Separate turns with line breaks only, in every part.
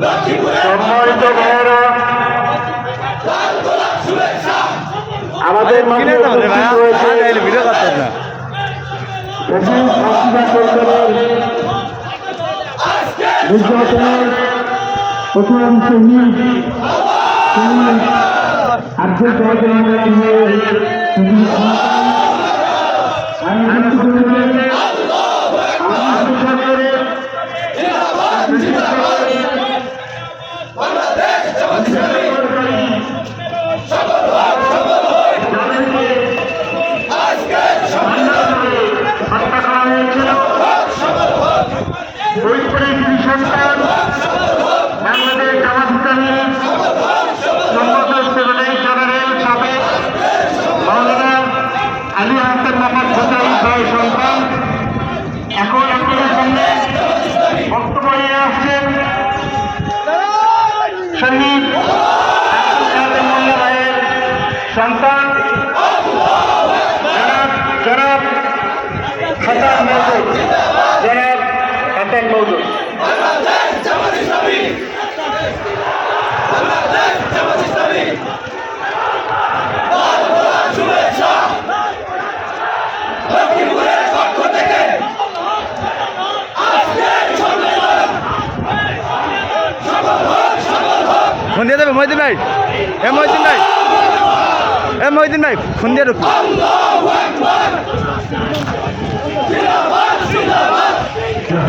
সম্মানিত ভাইয়েরা আমাদের মাঝে নির্যাতনের প্রথম শহীদ আব্দুল কাদের আমি সন্তান বাংলাদেশ জামাত ইসলামী সম্পাদক সেক্রেটারি জেনারেল সাবেক মাওলানা আলী হাসান মোহাম্মদ হোসাইন ভাই সন্তান। এখন আপনাদের সামনে বক্তব্য নিয়ে আসছেন শহীদ সন্তান। জনাব জনাব হাসান
দেবে মহিদিন ভাই। এ মহিদিন ভাই। এ মহিদিন ভাই ফোন দিয়ে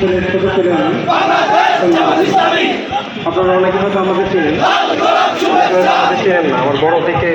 পিছনে আপনারা অনেকে হয়তো
চেনেন। চেনেন। না আমার বড় থেকে